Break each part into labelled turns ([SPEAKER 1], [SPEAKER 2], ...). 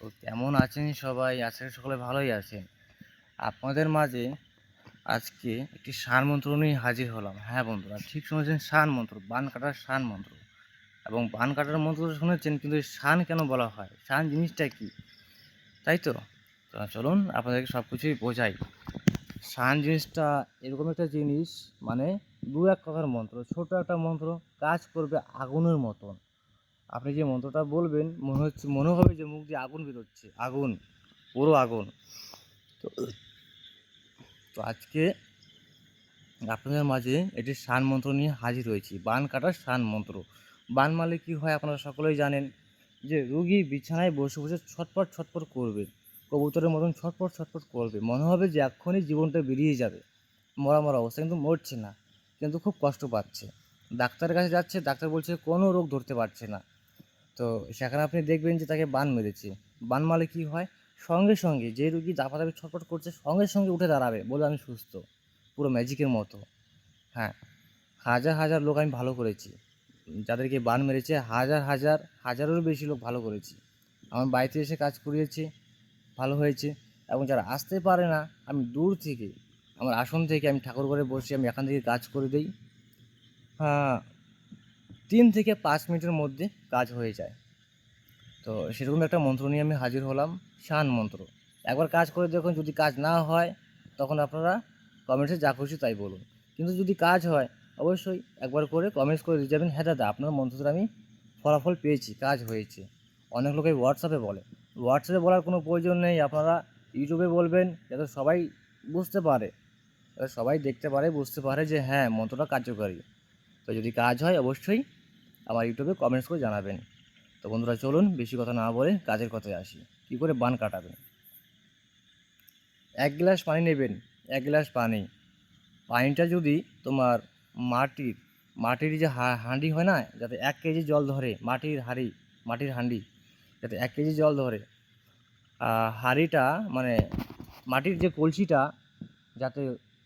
[SPEAKER 1] তো কেমন আছেন সবাই? আজকে সকলে ভালোই আছেন। আপনাদের মাঝে আজকে একটি সার মন্ত্র নিয়ে হাজির হলাম। হ্যাঁ বন্ধুরা, ঠিক শুনেছেন শান মন্ত্র, বান কাটার শান মন্ত্র। এবং বান কাটার মন্ত্র শুনেছেন, কিন্তু শান কেন বলা হয়? শান জিনিসটা কি? তাই তো? তো চলুন আপনাদেরকে সব কিছুই বোঝাই। শান জিনিসটা এরকম একটা জিনিস মানে দু এক কথার মন্ত্র, ছোট একটা মন্ত্র, কাজ করবে আগুনের মতন। আপনি যে মন্ত্রটা বলবেন, মনে হচ্ছে, মনে হবে যে মুখ দিয়ে আগুন বেরোচ্ছে। আগুন, পুরো আগুন। তো তো আজকে আপনাদের মাঝে এটি শান মন্ত্র নিয়ে হাজির হয়েছি। বান কাটার শান মন্ত্র। বান মালে কী হয় আপনারা সকলেই জানেন যে রুগী বিছানায় বসে বসে ছটপট ছটপট করবে। কবুতরের মতন ছটপট ছটপট করবে। মনে হবে যে এক্ষুনি জীবনটা বেরিয়ে যাবে। মরা মরা অবস্থা, কিন্তু মরছে না। কিন্তু খুব কষ্ট পাচ্ছে। ডাক্তারের কাছে যাচ্ছে, ডাক্তার বলছে কোনো রোগ ধরতে পারছে না। তো সেখানে আপনি দেখবেন যে তাকে বান মেরেছে। বান মারলে কী হয়? সঙ্গে সঙ্গে যে রুগী দাপাদাপি ছটফট করছে, সঙ্গে সঙ্গে উঠে দাঁড়াবে বলে আমি সুস্থ। পুরো ম্যাজিকের মতো। হ্যাঁ হাজার হাজার লোক আমি ভালো করেছি। যাদেরকে বান মেরেছে, হাজার হাজার, হাজারেরও বেশি লোক ভালো করেছি। আমার বাড়িতে এসে কাজ করিয়েছি, ভালো হয়েছে এবং যারা আসতে পারে না, আমি দূর থেকে, আমার আসন থেকে আমি ঠাকুর ঘরে বসে আমি এখান থেকে কাজ করে দিই। হ্যাঁ তিন থেকে পাঁচ মিনিটের মধ্যে কাজ হয়ে যায়। তো সেরকম একটা মন্ত্র নিয়ে আমি হাজির হলাম শান মন্ত্র। একবার কাজ করে দেখুন, যদি কাজ না হয়, তখন আপনারা কমেন্টসে যা খুশি তাই বলুন। কিন্তু যদি কাজ হয়, অবশ্যই একবার করে কমেন্টস করে দিয়ে যাবেন হ্যাঁ দাদা, আপনার মন্ত্রটা আমি ফলাফল পেয়েছি, কাজ হয়েছে। অনেক লোকে হোয়াটসঅ্যাপে বলে। হোয়াটসঅ্যাপে বলার কোনো প্রয়োজন নেই, আপনারা ইউটিউবে বলবেন, যাতে সবাই বুঝতে পারে। সবাই দেখতে পারে, বুঝতে পারে যে হ্যাঁ মন্ত্রটা কার্যকারী। তো যদি কাজ হয়, অবশ্যই আমার ইউটিউবে কমেন্টস করে জানাবেন। তো বন্ধুরা চলুন বেশি কথা না বলে কাজের কথায় আসি। কী করে বান কাটাবেন? এক গ্লাস পানি নেবেন, এক গ্লাস পানি। পানিটা যদি তোমার মাটির মাটির যে হাঁড়ি হয় না, যাতে এক কেজি জল ধরে মাটির হাঁড়ি মাটির হাঁড়ি, যাতে এক কেজি জল ধরে হাঁড়িটা মানে মাটির যে কলসিটা যাতে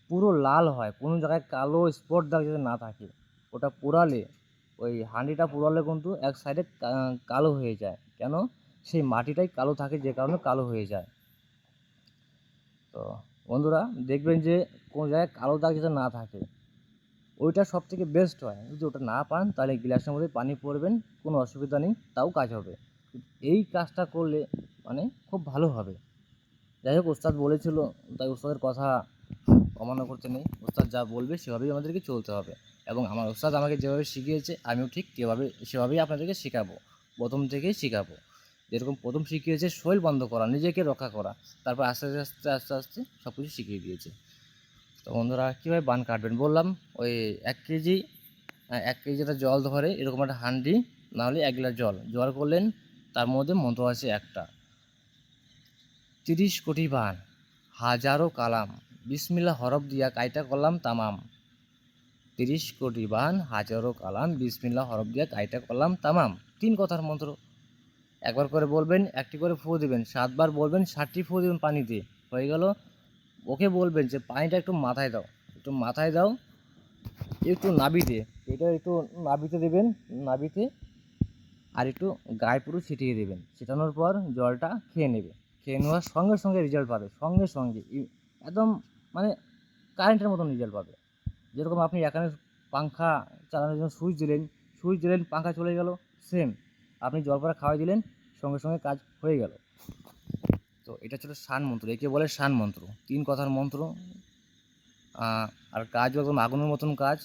[SPEAKER 1] পুরো লাল হয়, কোনো জায়গায় কালো স্পট দাগ যাতে না থাকে, ওটা পোড়ালে ওই হাঁড়িটা পোড়ালে কিন্তু এক সাইডে কালো হয়ে যায়। কেন? সেই মাটিটাই কালো থাকে, যে কারণে কালো হয়ে যায়। তো বন্ধুরা, দেখবেন যে কোনো জায়গায় কালো দাগ যাতে না থাকে, ওইটা সব থেকে বেস্ট হয়। যদি ওটা না পান, তাহলে গ্লাসের মধ্যে পানি পড়বেন, কোনো অসুবিধা নেই, তাও কাজ হবে। এই কাজটা করলে মানে খুব ভালো হবে। যাই হোক, ওস্তাদ বলেছিল, তাই ওস্তাদের কথা অমান্য করতে নেই। ওস্তাদ যা বলবে, সেভাবেই আমাদেরকে চলতে হবে। এবং আমার ওস্তাদ আমাকে যেভাবে শিখিয়েছে আমিও ঠিক সেভাবে সেভাবেই আপনাদেরকে শেখাবো। প্রথম থেকেই শেখাবো। যেরকম প্রথম শিখিয়েছে শরীর বন্ধ করা নিজেকে রক্ষা করা তারপর আস্তে আস্তে আস্তে আস্তে সব কিছু শিখিয়ে দিয়েছে। তো বন্ধুরা কীভাবে বান কাটবেন? বললাম ওই এক কেজি আহ, এক কেজি যেটা জল ধরে এরকম একটা হান্ডি নাহলে এক গ্লাস জল। জল করলেন তার মধ্যে মন্ত্র আছে একটা। তিরিশ কোটি বান হাজারো কালাম বিসমিল্লা হরফ দিয়া কাইটা করলাম তামাম। তিরিশ কোটি বান হাজারো কালাম, বিসমিল্লা হরফ দিয়া কাইটা করলাম, তামাম। তিন কথার মন্ত্র। একবার করে বলবেন, একটি করে ফু দিবেন, সাতবার বলবেন, ষাটটি ফু দিবেন পানিতে। হয়ে গেল। ওকে বলবেন যে, পানিটা একটু মাথায় দাও, একটু মাথায় দাও, একটু নাবিতে এটা একটু নাবিতে দেবেন নাবিতে আর একটু গায়ে পুরো ছিটিয়ে দেবেন। ছিটানোর পর জলটা খেয়ে নেবে। খেয়ে নেওয়ার সঙ্গে সঙ্গে রেজাল্ট পাবে, সঙ্গে সঙ্গে। একদম মানে কারেন্টের মতন রেজাল্ট পাবে। যেরকম আপনি এখানে পাংখা চালানোর জন্য সুইচ দিলেন সুইচ দিলেন, পাংখা চলে গেল সেম আপনি জল পরে খাওয়াই দিলেন, সঙ্গে সঙ্গে কাজ হয়ে গেল। তো এটা ছিল শান মন্ত্র, একে বলে শান মন্ত্র। তিন কথার মন্ত্র। আর কাজ একদম আগুনের মতন কাজ।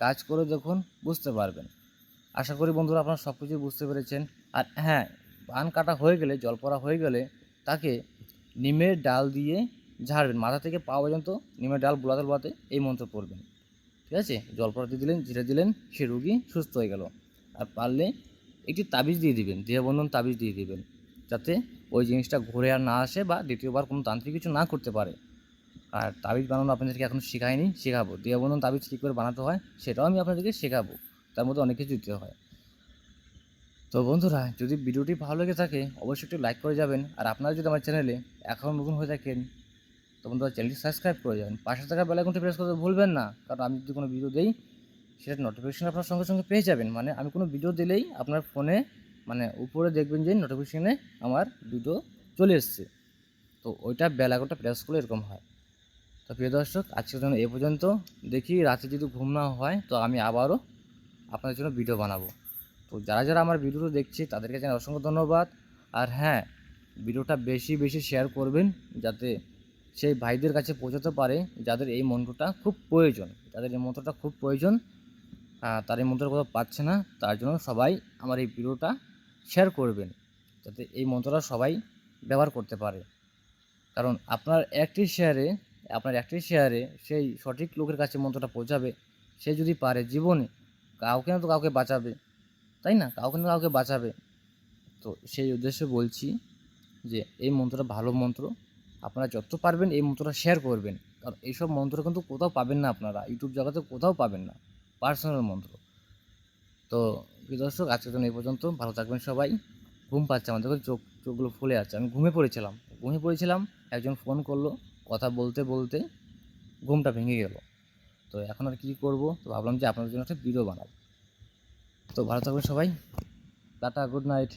[SPEAKER 1] কাজ করে দেখুন বুঝতে পারবেন। আশা করি বন্ধুরা আপনারা সব কিছুই বুঝতে পেরেছেন। আর হ্যাঁ পান কাটা হয়ে গেলে, জল পড়া হয়ে গেলে তাকে নিমের ডাল দিয়ে ঝাড়বেন। মাথা থেকে পা পর্যন্ত নিমের ডাল বোলাতে বোলাতে এই মন্ত্র পড়বেন। ঠিক আছে? জল পড়াতে দিলেন ঝেড়ে দিলেন, সে রুগী সুস্থ হয়ে গেল। আর পারলে একটি তাবিজ দিয়ে দিবেন, দেহবন্ধন তাবিজ দিয়ে দিবেন, যাতে ওই জিনিসটা ঘুরে আর না আসে বা দ্বিতীয়বার কোনো তান্ত্রিক কিছু না করতে পারে। আর তাবিজ বানানো আপনাদেরকে এখন শেখায়নি শেখাবো। দেহবন্ধন তাবিজ কী করে বানাতে হয়, সেটাও আমি আপনাদেরকে শেখাবো। তার মধ্যে অনেক কিছু দিতে হয়। তো বন্ধুরা, যদি ভিডিওটি ভালো লেগে থাকে, অবশ্যই একটু লাইক করে যাবেন। আর আপনারা যদি আমার চ্যানেলে এখন নতুন হয়ে থাকেন তো বন্ধুরা চ্যানেলটি সাবস্ক্রাইব করে যাবেন। পাশে থাকা বেলাইকনটি প্রেস করতে ভুলবেন না, কারণ আমি যদি কোনো ভিডিও দিই, সেটা নোটিফিকেশন আপনার সঙ্গে সঙ্গে পেয়ে যাবেন। মানে আমি কোনো ভিডিও দিলেই আপনার ফোনে মানে উপরে দেখবেন যে নোটিফিকেশানে আমার ভিডিও চলে এসছে। তো ওইটা বেলা এগারোটা প্রেস করলে এরকম হয়। তো প্রিয় দর্শক আজকের জন্য এ পর্যন্ত দেখি, রাতে যদি ঘুম না হয়, তো আমি আবারও আপনাদের জন্য ভিডিও বানাবো। তো যারা যারা আমার ভিডিওটা দেখছে, তাদেরকে জানাই অসংখ্য ধন্যবাদ। আর হ্যাঁ ভিডিওটা বেশি বেশি শেয়ার করবেন, যাতে সেই ভাইদের কাছে পৌঁছাতে পারে যাদের এই মন্ত্রটা খুব প্রয়োজন। যাদের এই মন্ত্রটা খুব প্রয়োজন তার এই মন্ত্রটা কোথাও পাচ্ছে না, তার জন্য সবাই আমার এই ভিডিওটা শেয়ার করবেন, যাতে এই মন্ত্রটা সবাই ব্যবহার করতে পারে। কারণ আপনার একটি শেয়ারে আপনার একটি শেয়ারে সেই সঠিক লোকের কাছে মন্ত্রটা পৌঁছাবে, সে যদি পারে জীবনে, কাউকে না তো কাউকে বাঁচাবে, তাই না? কাউকে না কাউকে বাঁচাবে। তো সেই উদ্দেশ্যে বলছি যে এই মন্ত্রটা ভালো মন্ত্র আপনারা যত পারবেন এই মন্ত্রটা শেয়ার করবেন। কারণ এইসব মন্ত্র কিন্তু কোথাও পাবেন না আপনারা। ইউটিউব জগতে কোথাও পাবেন না। পার্সোনাল মন্ত্র। তো দর্শক, আজকের জন্য এই পর্যন্ত। ভালো থাকবেন সবাই। ঘুম পাচ্ছে আমার দেখো চোখ, চোখগুলো ফুলে আছে আমি ঘুমে পড়েছিলাম। ঘুমিয়ে পড়েছিলাম, একজন ফোন করল। কথা বলতে বলতে ঘুমটা ভেঙে গেল। তো এখন আর কী করব? তো ভাবলাম যে আপনাদের জন্য একটা ভিডিও বানাবো। তো ভালো থাকবেন সবাই। Tata good night